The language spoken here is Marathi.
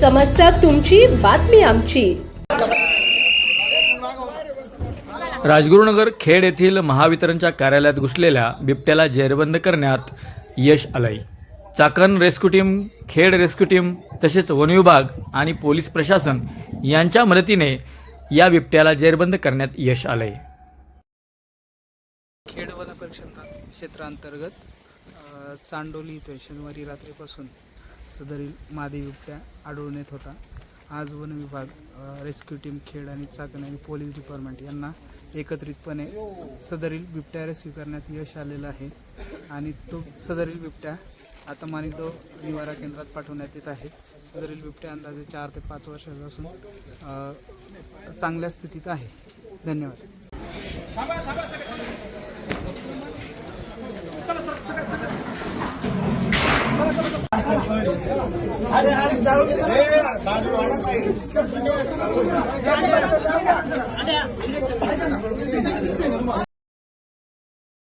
समस्या तुमची बातमी आमची. राजगुरुनगर खेड येथील महावितरणच्या कार्यालयात घुसलेल्या बिबट्याला जेरबंद करण्यात यश आलंय. Chakan rescue team Khed rescue team तसेच वन विभाग आणि पोलीस प्रशासन यांच्या मदतीने या बिबट्याला जेरबंद करण्यात यश आलंय. खेड वन क्षेत्रांतर्गत चांडोली इथे शनिवारी रात्रीपासून सदरील मादी बिबट्या आढळून येत होता. आज वन विभाग रेस्क्यू टीम खेड आणि चाकण आणि पोलीस डिपार्टमेंट यांना एकत्रितपणे सदरील बिबट्या रेस्क्यू करण्यात यश आलेलं आहे आणि तो सदरील बिबट्या आता मानिकडो निवारा केंद्रात पाठवण्यात येत आहे. सदरील बिबट्या अंदाजे चार ते पाच वर्षाचा असून चांगल्या स्थितीत आहे. धन्यवाद. અને